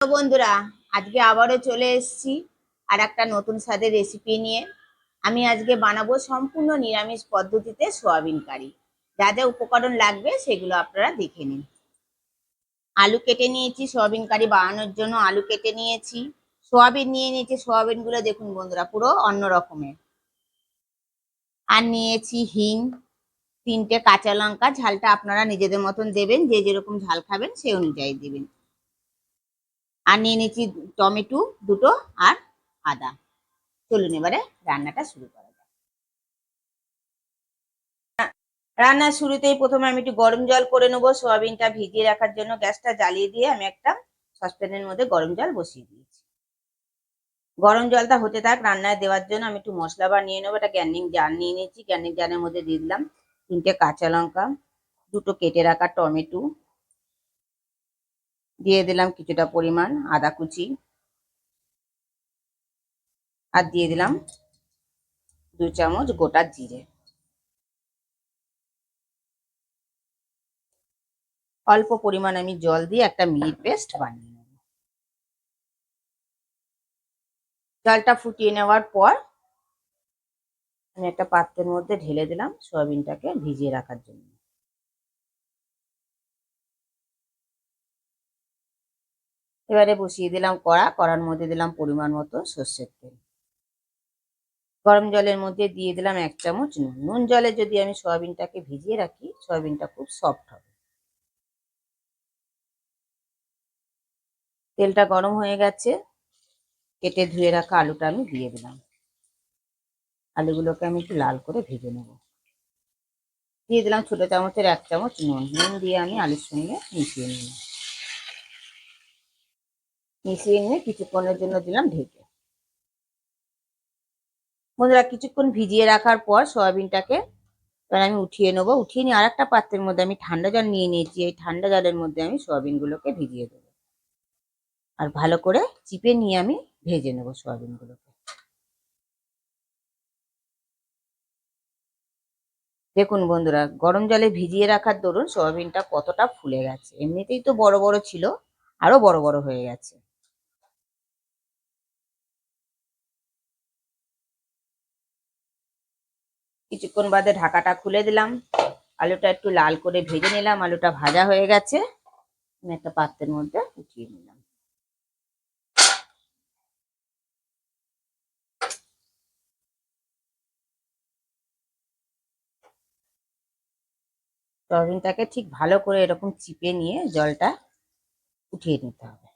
বন্ধুরা, আজকে আবারও চলে এসেছি আর একটা নতুন স্বাদের রেসিপি নিয়ে। আমি আজকে বানাবো সম্পূর্ণ নিরামিষ পদ্ধতিতে সোয়াবিন কারি। যা যা উপকরণ লাগবে সেগুলো আপনারা দেখে নিন। আলু কেটে নিয়েছি, সোয়াবিন কারি বানানোর জন্য আলু কেটে নিয়েছি। সোয়াবিন নিয়ে নিয়েছি, সোয়াবিনগুলো দেখুন বন্ধুরা, পুরো অন্য রকমের। আর নিয়েছি হিং, তিনটে কাঁচা লঙ্কা, ঝালটা আপনারা নিজেদের মতন দেবেন, যে যেরকম ঝাল খাবেন সেই অনুযায়ী দেবেন। আর নিয়ে নিয়েছি টমেটো দুটো আর আদা। চলুন এবারে রান্নাটা শুরু করা যাক। রান্নার শুরুতেই প্রথমে আমি একটু গরম জল করে নেব, সোয়াবিনটা ভিজিয়ে রাখার জন্য গ্যাসটা জ্বালিয়ে দিয়ে আমি একটা সসপ্যানের মধ্যে গরম জল বসিয়ে দিয়েছি। গরম জলটা হতে থাক রান্নায় দেওয়ার জন্য আমি একটু মশলা বানিয়ে নেব এটা গ্যান্ডিং জার নিয়ে নিয়েছি। গ্যান্ডিং জারের মধ্যে দিয়ে দিলাম তিনটে কাঁচা লঙ্কা, দুটো কেটে রাখা টমেটো দিয়ে দিলাম কিছুটা পরিমাণ আদা কুচি। আর দিয়ে দিলাম দু চামচ গোটা জিরে। অল্প পরিমাণ আমি জল দিয়ে একটা মিট পেস্ট বানিয়ে নেব। জলটা ফুটিয়ে নেওয়ার পর আমি একটা পাত্রের মধ্যে ঢেলে দিলাম সয়াবিনটাকে ভিজিয়ে রাখার জন্য। এবারে বসিয়ে দিলাম কড়া, কড়ার মধ্যে দিলাম পরিমাণ মতো সর্ষের তেল। গরম জলের মধ্যে দিয়ে দিলাম এক চামচ নুন। নুন জলে যদি আমি সয়াবিনটাকে ভিজিয়ে রাখি, সয়াবিনটা খুব সফট হবে। তেলটা গরম হয়ে গেছে। কেটে ধুয়ে রাখা আলুটা আমি দিয়ে দিলাম। আলুগুলোকে আমি একটু লাল করে ভেজে নেব। দিয়ে দিলাম ছোটো চামচের এক চামচ নুন। নুন দিয়ে আমি আলুর সঙ্গে মিশিয়ে নিলাম। মিশিয়ে নিয়ে কিছুক্ষণের জন্য দিলাম ঢেকে। বন্ধুরা, কিছুক্ষণ ভিজিয়ে রাখার পর সয়াবিনটাকে এবার আমি উঠিয়ে নেব। উঠিয়ে নিয়ে আর একটা পাত্রের মধ্যে আমি ঠান্ডা জল নিয়ে নিয়েছি। এই ঠান্ডা জলের মধ্যে আমি সয়াবিনগুলোকে ভিজিয়ে দেবো। আর ভালো করে চিপে নিয়ে আমি ভেজে নেব সয়াবিনগুলোকে। দেখুন বন্ধুরা, গরম জলে ভিজিয়ে রাখার দরুন সয়াবিনটা কতটা ফুলে গেছে। এমনিতেই তো বড় বড় ছিল, আরও বড় বড় হয়ে গেছে। কিছুক্ষণ বাদে ঢাকাটা খুলে দিলাম। আলুটা একটু লাল করে ভেজে নিলাম। আলুটা ভাজা হয়ে গেছে। আমি একটা পাত্রের মধ্যে উঠিয়ে নিলাম। সয়াবিনটাকে ঠিক ভালো করে এরকম চিপে নিয়ে জলটা উঠিয়ে নিতে হবে।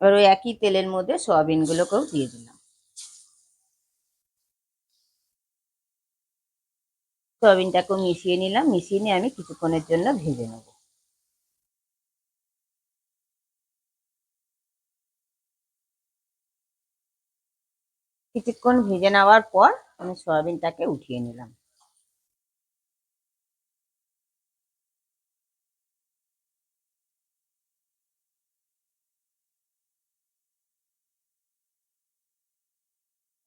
এবার ওই একই তেলের মধ্যে সয়াবিনগুলোকেও দিয়ে দিলাম। সয়াবিনটাকেও মিশিয়ে নিলাম, মিশিয়ে নিয়ে আমি কিছুক্ষণের জন্য ভেজে নেব। কিছুক্ষণ ভেজে নেওয়ার পর আমি সয়াবিনটাকে উঠিয়ে নিলাম।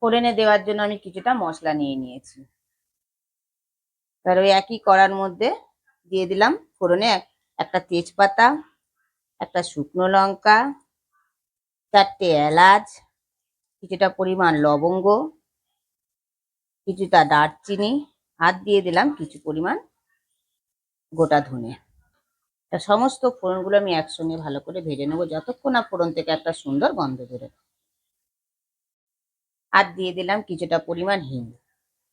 ফোড়নে দেওয়ার জন্য আমি কিছুটা মশলা নিয়ে নিয়েছি। এবার ওই একই কড়ার মধ্যে দিয়ে দিলাম ফোড়নে একটা তেজপাতা, একটা শুকনো লঙ্কা, চারটে এলাচ, কিছুটা পরিমাণ লবঙ্গ, কিছুটা দারচিনি, আর দিয়ে দিলাম কিছু পরিমাণ গোটা ধনে। সমস্ত ফোড়নগুলো আমি একসঙ্গে ভালো করে ভেজে নেব, যতক্ষণ না ফোড়ন থেকে একটা সুন্দর গন্ধ বেরোবে। আর দিয়ে দিলাম কিছুটা পরিমাণ হিং।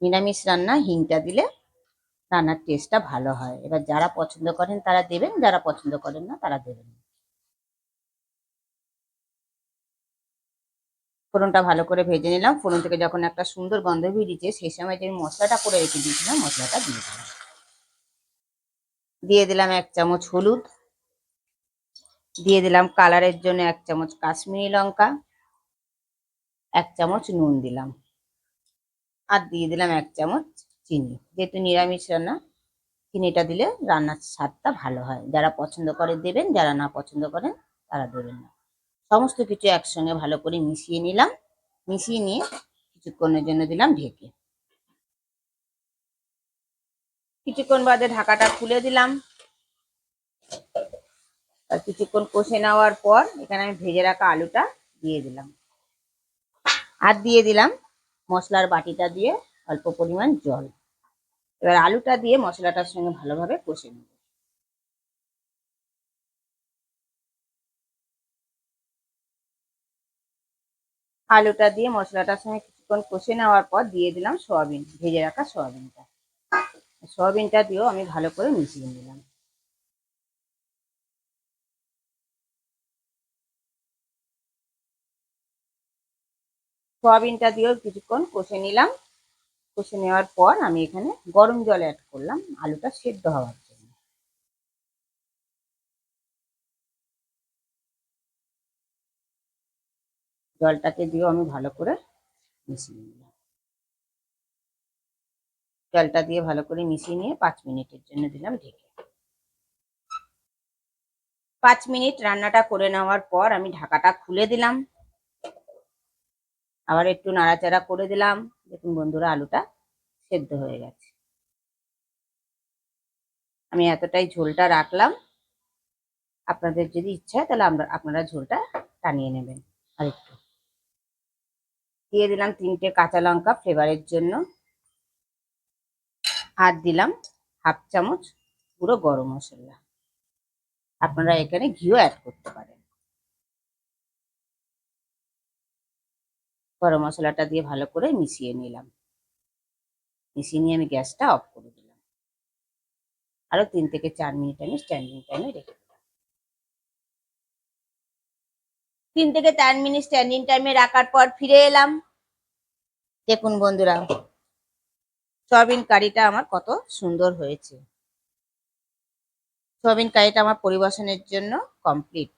নিরামিষ রান্না, হিংটা দিলে রান্নার টেস্টটা ভালো হয়। এবার যারা পছন্দ করেন তারা দেবেন, যারা পছন্দ করেন না তারা দেবেন ফোড়নটা ভালো করে ভেজে নিলাম। ফোড়ন থেকে যখন একটা সুন্দর গন্ধ বেরিয়েছে, সেই সময় যে মশলাটা করে রেখে দিয়েছিলাম, মশলাটা দিয়ে দিলাম। দিয়ে দিলাম এক চামচ হলুদ। দিয়ে দিলাম কালারের জন্য এক চামচ কাশ্মীরি লঙ্কা। এক চামচ নুন দিলাম। আর দিয়ে দিলাম এক চামচ চিনি। যেহেতু নিরামিষ রান্না, চিনিটা দিলে রান্নার স্বাদটা ভালো হয়। যারা পছন্দ করে দেবেন, যারা না পছন্দ করেন, তারা দেবেন না। সমস্ত কিছু একসঙ্গে ভালো করে মিশিয়ে নিলাম। মিশিয়ে নিয়ে কিছুক্ষণের জন্য দিলাম ঢেকে। কিছুক্ষণ বাদে ঢাকাটা খুলে দিলাম। আর কিছুক্ষণ কষে নেওয়ার পর এখানে আমি ভেজে রাখা আলুটা দিয়ে দিলাম। আর দিয়ে দিলাম মশলার বাটিটা দিয়ে অল্প পরিমাণ জল। এবার আলুটা দিয়ে মশলাটার সঙ্গে ভালোভাবে কষে নেব। আলুটা দিয়ে মশলাটার সঙ্গে কিছুক্ষণ কষে নেওয়ার পর দিয়ে দিলাম সয়াবিন, ভেজে রাখা সয়াবিনটা। সয়াবিনটা দিয়েও আমি ভালো করে মিশিয়ে নিলাম। সয়াবিনটা দিয়েও কিছুক্ষণ কষে নিলাম। কষে নেওয়ার পর আমি এখানে গরম জল অ্যাড করলাম। আলুটা সেদ্ধ হওয়ার জন্য। জলটাকে দিয়েও আমি ভালো করে মিশিয়ে নিলাম। জলটা দিয়ে ভালো করে মিশিয়ে নিয়ে পাঁচ মিনিটের জন্য দিলাম ঢেকে। পাঁচ মিনিট রান্নাটা করে নেওয়ার পর আমি ঢাকাটা খুলে দিলাম। আবার একটু নাড়াচাড়া করে দিলাম। দেখুন বন্ধুরা, আলুটা সেদ্ধ হয়ে গেছে। আমি এতটাই ঝোলটা রাখলাম। আপনাদের যদি ইচ্ছা হয়, তাহলে আমরা, আপনারা ঝোলটা টানিয়ে নেবেন আর একটু দিয়ে দিলাম তিনটে কাঁচা লঙ্কা ফ্লেভারের জন্য। আর দিলাম হাফ চামচ পুরো গরম মশলা। আপনারা এখানে ঘিও অ্যাড করতে পারেন। গরম মশলাটা দিয়ে ভালো করে মিশিয়ে নিলাম। মিশিয়ে নিয়ে আমি গ্যাসটা অফ করে দিলাম। আরও তিন থেকে চার মিনিট আমি স্ট্যান্ডিং টাইমে রেখে দিলাম। তিন থেকে চার মিনিট স্ট্যান্ডিং টাইমে রাখার পর ফিরে এলাম। দেখুন বন্ধুরা, সয়াবিন কারিটা আমার কত সুন্দর হয়েছে। সয়াবিন কারিটা আমার পরিবেশনের জন্য কমপ্লিট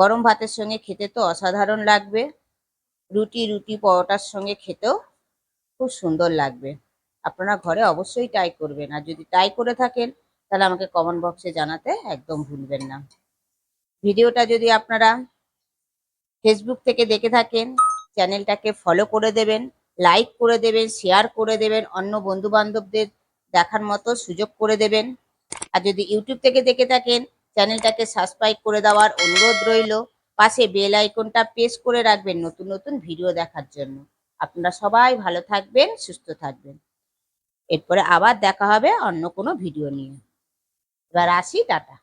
গরম ভাতের সঙ্গে খেতে তো অসাধারণ লাগবে। রুটি রুটি পরোটার সঙ্গে খেতেও খুব সুন্দর লাগবে। আপনারা ঘরে অবশ্যই ট্রাই করবেন। আর যদি ট্রাই করে থাকেন, তাহলে আমাকে কমেন্ট বক্সে জানাতে একদম ভুলবেন না। ভিডিওটা যদি আপনারা ফেসবুক থেকে দেখে থাকেন, চ্যানেলটাকে ফলো করে দেবেন লাইক করে দেবেন শেয়ার করে দেবেন, অন্য বন্ধু বান্ধবদের দেখার মতো সুযোগ করে দেবেন। আর যদি ইউটিউব থেকে দেখে থাকেন চ্যানেলটাকে সাবস্ক্রাইব করে দেওয়ার অনুরোধ রইল। পাশে বেল আইকনটা প্রেস করে রাখবেন নতুন নতুন ভিডিও দেখার জন্য। আপনারা সবাই ভালো থাকবেন, সুস্থ থাকবেন। এরপরে আবার দেখা হবে অন্য কোনো ভিডিও নিয়ে। এবার আসি, টাটা।